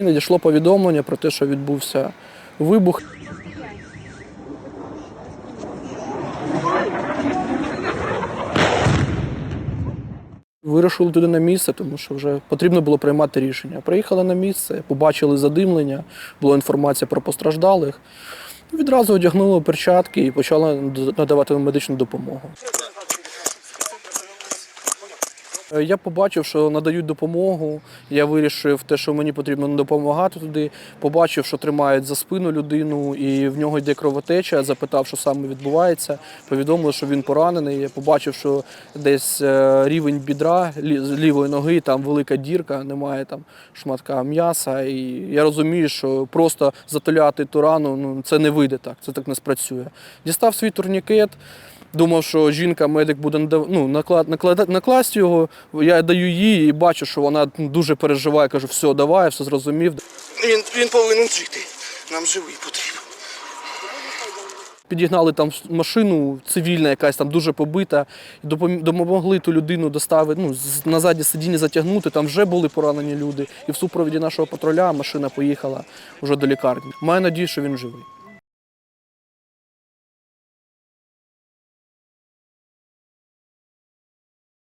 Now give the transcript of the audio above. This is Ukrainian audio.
Надійшло повідомлення про те, що відбувся вибух. Вирушили туди на місце, тому що вже потрібно було приймати рішення. Приїхали на місце, побачили задимлення, була інформація про постраждалих. Відразу одягнули перчатки і почали надавати медичну допомогу. Е, Я побачив, що надають допомогу. Я вирішив те, що мені потрібно допомагати туди. Побачив, що тримають за спину людину, і в нього йде кровотеча. Запитав, що саме відбувається. Повідомили, що він поранений. Я побачив, що десь е, рівень бідра лівої ноги, там велика дірка, немає там шматка м'яса. І я розумію, що просто затуляти ту рану ну, це не вийде так, це так не спрацює. Дістав свій турнікет. Думав, що жінка медик буде ну, наклад, наклад, накласти його. Я даю їй і бачу, що вона дуже переживає. Кажу, все, давай, все зрозумів. Він, він повинен жити. Нам живий потрібен. Підігнали там машину цивільна, якась там дуже побита, допомогли ту людину доставити, ну, на заднє сидіння затягнути. Там вже були поранені люди. І в супроводі нашого патруля машина поїхала вже до лікарні. Маю надію, що він живий.